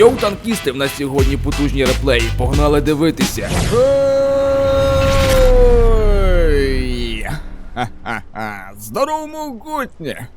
Йоу, танкісти, в нас сьогодні потужні реплеї. Погнали дивитися. Ха-ха-ха! Здорово, могутнє!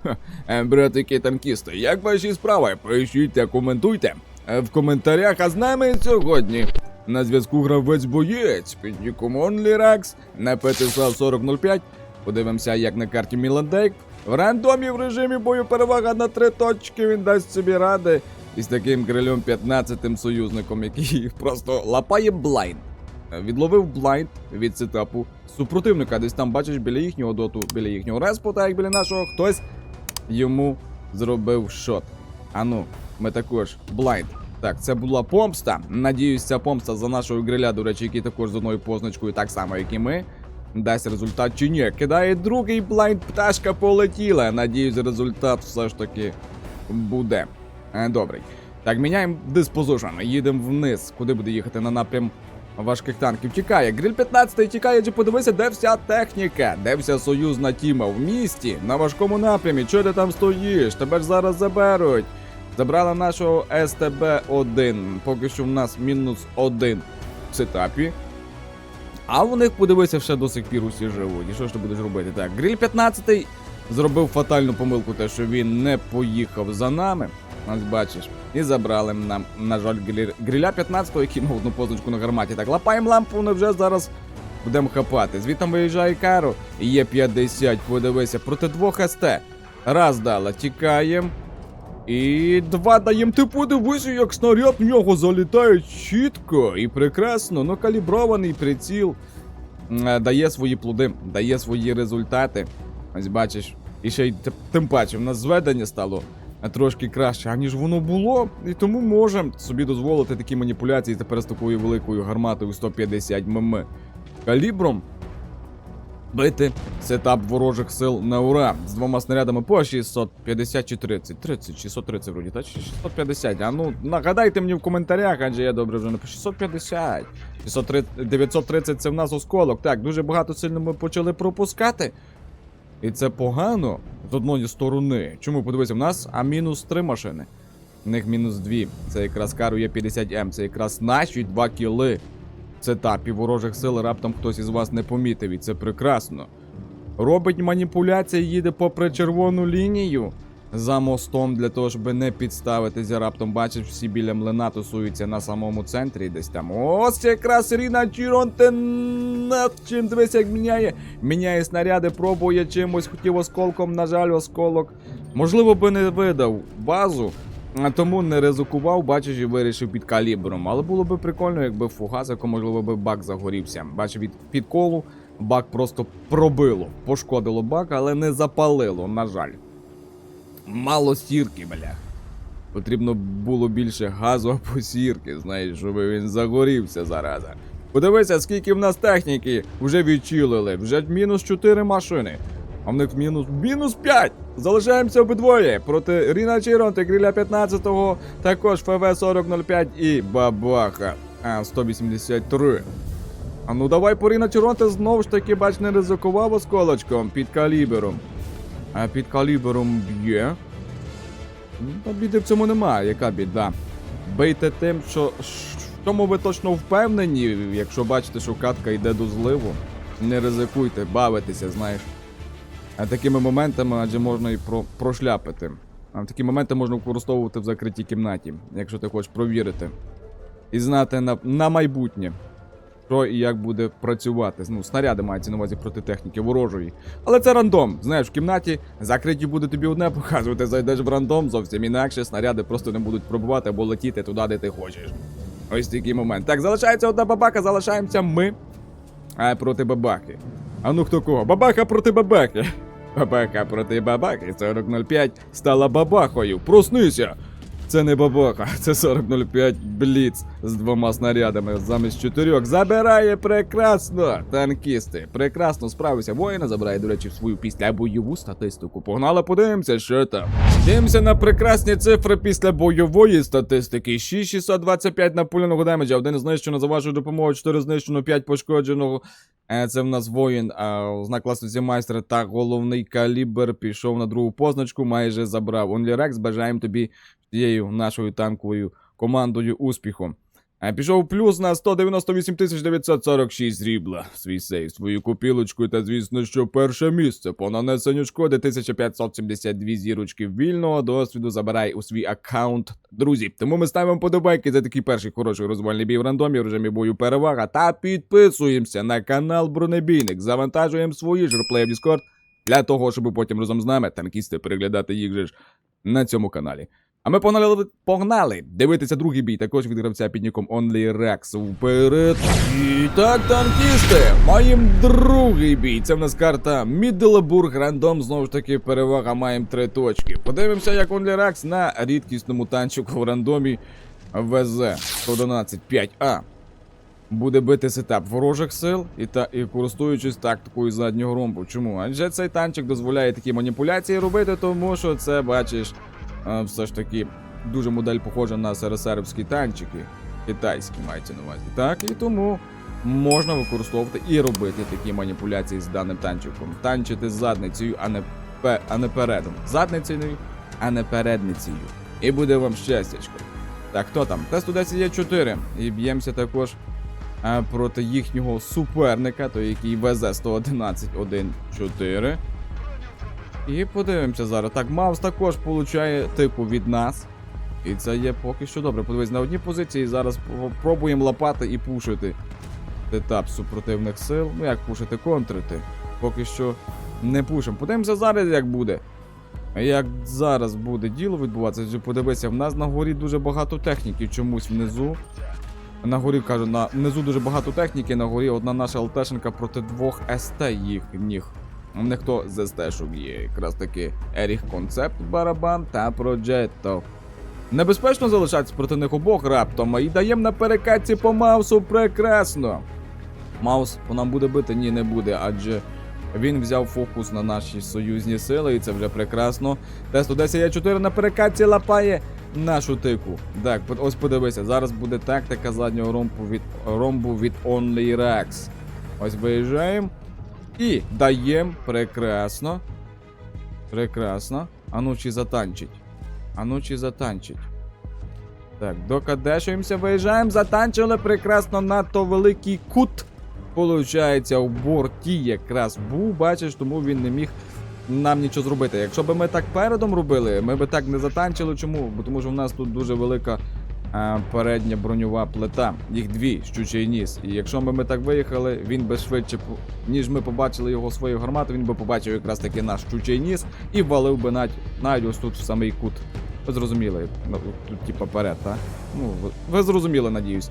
Е, Братики танкісти, як ваші справи? Пишіть коментуйте в коментарях, а з нами сьогодні. На зв'язку гравець боєць під ніком OnlyRax на ПТСЛАВ 4005. Подивимося, як на карті Міландейк. В рандомі в режимі бою перевага на три точки. Він дасть собі ради. Із таким крилем 15-тим союзником, який просто лапає блайнд. Е, Відловив блайнд від сетапу супротивника. Десь там бачиш біля їхнього доту, біля їхнього респу, так як біля нашого, хтось йому зробив шот. Ану, ми також блайнд. Так, це була помста. Надіюсь, ця помста за нашого гриля, до речі, який також з одною позначкою, так само, як і ми. Дасть результат чи ні. Кидає другий блайнд, пташка полетіла. Надіюсь, результат все ж таки буде. Е, Добрий. Так, міняємо диспозишн. Їдемо вниз. Куди буде їхати на напрям важких танків? Тікає. Гриль 15 тікає, чи подивися, де вся техніка, де вся союзна тіма в місті, на важкому напрямі. Чого ти там стоїш? Тебе ж зараз заберуть. Забрали нашого СТБ-1. Поки що в нас мінус один в сетапі. А у них подивися, ще до сих пір усі живуть. І що ж ти будеш робити? Так, Гриль 15 зробив фатальну помилку, те, що він не поїхав за нами. Ось бачиш. І забрали нам, на жаль, гриль, гриля 15, який мав одну позначку на гарматі. Так, лапаємо лампу, не вже зараз будемо хапати. Звідти виїжджає Каро. Є 50, подивися, проти двох СТ. Раз дала, тікаємо. І два даєм. Ти подивися, як снаряд в нього залітає чітко і прекрасно, ну калібрований приціл. Дає свої плоди, дає свої результати. Ось бачиш. І ще й тим паче, в нас зведення стало трошки краще, аніж воно було. І тому можемо собі дозволити такі маніпуляції тепер з такою великою гарматою 150 мм калібром. Бити сетап ворожих сил на ура з двома снарядами по 650 чи 30. 30, 630 вроді, так? Чи 650. А ну нагадайте мені в коментарях, адже я добре вже напишу. 650. 630, 930 це в нас осколок. Так, дуже багато сильно ми почали пропускати. І це погано з одної сторони. Чому подивися, в нас а мінус три машини. В них мінус дві. Це якраз кару є 50М. Це якраз наші два кіли. Це та ворожих сил раптом хтось із вас не помітив, і це прекрасно. Робить маніпуляції, їде попри червону лінію за мостом для того, щоб не підставитися. Раптом бачиш, всі біля млина тусуються на самому центрі десь там. Ось якраз Ріна над чим дивись, як міняє. Міняє снаряди, пробує чимось, хотів осколком, на жаль, осколок. Можливо, би не видав базу. Тому не ризикував, бачиш, і вирішив під калібром. Але було би прикольно, якби фугасиком, можливо, би бак загорівся. Бачив від підколу, бак просто пробило, пошкодило бак, але не запалило, на жаль. Мало сірки, бля. Потрібно було більше газу або сірки, знаєш, щоб він загорівся зараза. Подивися, скільки в нас техніки вже відчилили. Вже мінус 4 машини. А в них мінус мінус 5. Залишаємося обидвоє проти Ріна Чіронти, Гріля 15-го, також ФВ 4005 і Бабаха а, 183. А ну давай по Ріна Чіронте знову ж таки, бач, не ризикував осколочком під калібером. А під калібером б'є. Ну, Та біди в цьому немає, яка біда. Бийте тим, що в тому ви точно впевнені, якщо бачите, що катка йде до зливу. Не ризикуйте, бавитеся, знаєш. А такими моментами адже можна і про, прошляпити. А такі моменти можна використовувати в закритій кімнаті, якщо ти хочеш провірити. І знати на, на майбутнє, що і як буде працювати. Ну, снаряди мається на увазі проти техніки ворожої. Але це рандом. Знаєш, в кімнаті закриті буде тобі одне показувати, зайдеш в рандом, зовсім інакше снаряди просто не будуть пробувати або летіти туди, де ти хочеш. Ось такий момент. Так, залишається одна бабака, залишаємося ми а проти бабахи. А ну хто кого? Бабаха проти бабахи. Бабаха проти бабахи. 4005 стала бабахою. Проснися! Це не бабаха, це 4005 Бліц з двома снарядами замість чотирьох. Забирає прекрасно! Танкісти. Прекрасно справився. Воїна забирає, до речі, свою післябойову статистику. Погнали, подивимося, що там. Дивимося на прекрасні цифри після бойової статистики. 6625 напуляного демеджа, один знищено за вашою допомогою, 4 знищено, 5 пошкодженого. Е, Це в нас воїн, а знак класності майстра та головний калібр пішов на другу позначку, майже забрав. Онлірекс, бажаємо тобі цією нашою танковою командою успіху. А пішов плюс на 198 946 срібла в свій сейф, свою купілочку та, звісно, що перше місце по нанесенню шкоди 1572 зірочки вільного досвіду забирай у свій аккаунт. Друзі, тому ми ставимо подобайки за такий перший хороший розвальний бій в рандомі в режимі бою перевага та підписуємося на канал Бронебійник, завантажуємо свої ж в Discord для того, щоб потім разом з нами танкісти переглядати їх же ж на цьому каналі. А ми погнали, погнали дивитися другий бій, також від під ніком OnlyRex вперед. І так, танкісти, маємо другий бій. Це в нас карта Міддлбург рандом. Знову ж таки, перевага маємо три точки. Подивимося, як OnlyRex на рідкісному танчику в рандомі ВЗ 111 5А. Буде бити сетап ворожих сил і та і користуючись тактикою заднього ромбу. Чому? Адже цей танчик дозволяє такі маніпуляції робити, тому що це бачиш все ж таки дуже модель похожа на СРСРівські танчики, китайські мається на увазі. Так, і тому можна використовувати і робити такі маніпуляції з даним танчиком. Танчити задницею, а не, а не передом. Задницею, а не передницею. І буде вам щастячко. Так, хто там? Т-110 є 4. І б'ємося також проти їхнього суперника, той який везе 111 1-4. І подивимося зараз. Так, Маус також получає типу від нас. І це є поки що добре. Подивись, на одній позиції зараз пробуємо лапати і пушити етап супротивних сил. Ну як пушити, контрити. Поки що не пушимо. Подивимося зараз, як буде. Як зараз буде діло відбуватися, подивися, в нас на горі дуже багато техніки чомусь внизу. На горі кажу, на внизу дуже багато техніки, на горі одна наша ЛТшенка проти двох СТ їхніх. У них хто з СТ-шок є, якраз таки Еріх Концепт, Барабан та Проджетто. Небезпечно залишатися проти них обох раптом, і даємо на перекатці по Маусу прекрасно. Маус по нам буде бити? Ні, не буде, адже він взяв фокус на наші союзні сили, і це вже прекрасно. Т-110 на перекатці лапає нашу тику. Так, ось подивися, зараз буде тактика заднього ромбу від ромбу від Only Rex. Ось виїжджаємо. І даємо прекрасно. Прекрасно. А ну чи затанчить. А ну чи затанчить. Так, докадешуємося, виїжджаємо, затанчили прекрасно надто великий кут. Получається, у борті якраз був, бачиш, тому він не міг нам нічого зробити. Якщо б ми так передом робили, ми б так не затанчили. Чому? Бо тому що в нас тут дуже велика передня броньова плита. Їх дві, щучий ніс. І якщо б ми так виїхали, він би швидше, ніж ми побачили його свою гармату, він би побачив якраз таки наш щучий ніс і валив би навіть, навіть ось тут в самий кут. Ви зрозуміли, ну, тут типа перед, так? Ну, ви, зрозуміли, надіюсь.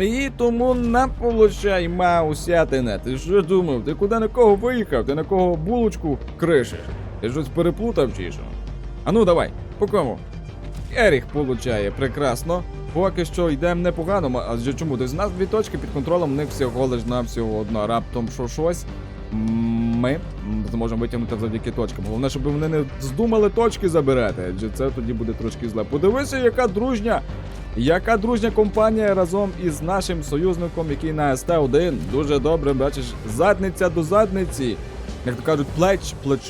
І тому на получай маусятине. Ти що думав? Ти куди на кого виїхав? Ти на кого булочку кришиш? Ти щось переплутав чи що? А ну давай, по кому? Еріх получає прекрасно. Поки що йдемо непогано, адже чому? Тобто в нас дві точки під контролем, в них всього лиш на всього одна. Раптом що щось. Ми зможемо витягнути завдяки точкам. Головне, щоб вони не здумали точки забирати, адже це тоді буде трошки зле. Подивися, яка дружня яка дружня компанія разом із нашим союзником, який на СТ-1 дуже добре бачиш задниця до задниці. Як то кажуть, плеч, плеч.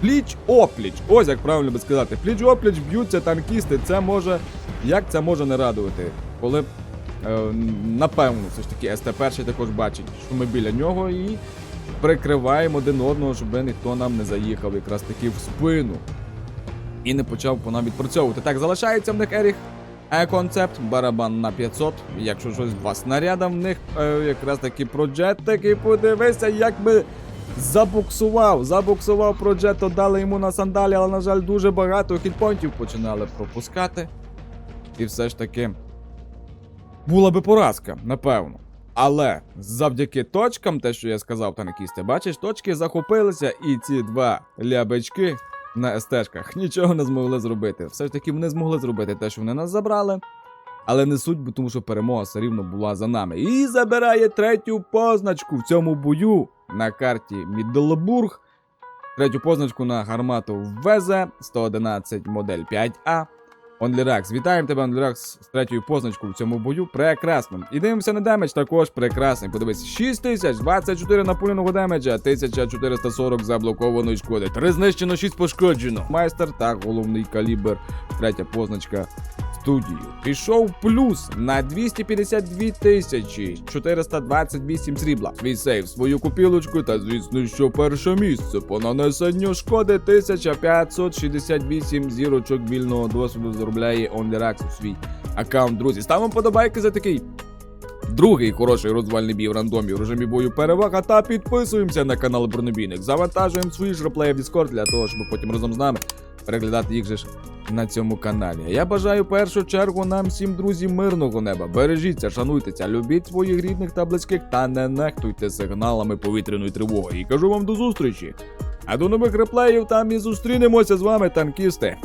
Пліч опліч. Ось як правильно би сказати. Пліч опліч б'ються танкісти. Це може. Як це може не радувати? Коли. Е, напевно, все ж таки, СТ-1 також бачить, що ми біля нього і прикриваємо один одного, щоб ніхто нам не заїхав якраз таки в спину. І не почав по нам відпрацьовувати. Так, залишається в них Еріх Е-концепт, барабан на 500. Якщо щось два снаряда в них, е, якраз таки проджетик, і подивися, як би забуксував. Забуксував проджето, дали йому на сандалі, але, на жаль, дуже багато хітпонтів починали пропускати. І все ж таки була би поразка, напевно. Але завдяки точкам, те, що я сказав, танкісти, бачиш, точки захопилися, і ці два лябачки на СТшках нічого не змогли зробити. Все ж таки вони змогли зробити те, що вони нас забрали. Але не суть, бо тому що перемога все рівно була за нами. І забирає третю позначку в цьому бою на карті Міддлбург. Третю позначку на гармату ВЗ 111 модель 5А. Онліракс, вітаємо тебе, Онліракс, з третьою позначкою в цьому бою. Прекрасно. І дивимося на демедж також прекрасний. Подивись, 6024 напуленого демеджа, 1440 заблокованої шкоди. 3 знищено, 6 пошкоджено. Майстер та головний калібр. Третя позначка студію. Пішов плюс на 252 тисячі 428 срібла. Свій свою купілочку та, звісно, що перше місце по нанесенню шкоди 1568 зірочок вільного досвіду заробляє OnlyRax у свій аккаунт. Друзі, ставимо подобайки за такий Другий хороший розвальний бій в рандомі в режимі бою перевага та підписуємося на канал Бронебійник. Завантажуємо свої ж реплеї в Discord для того, щоб потім разом з нами переглядати їх же ж на цьому каналі. Я бажаю в першу чергу нам всім друзі мирного неба. Бережіться, шануйтеся, любіть своїх рідних та близьких та не нехтуйте сигналами повітряної тривоги. І кажу вам до зустрічі. А до нових реплеїв там і зустрінемося з вами, танкісти.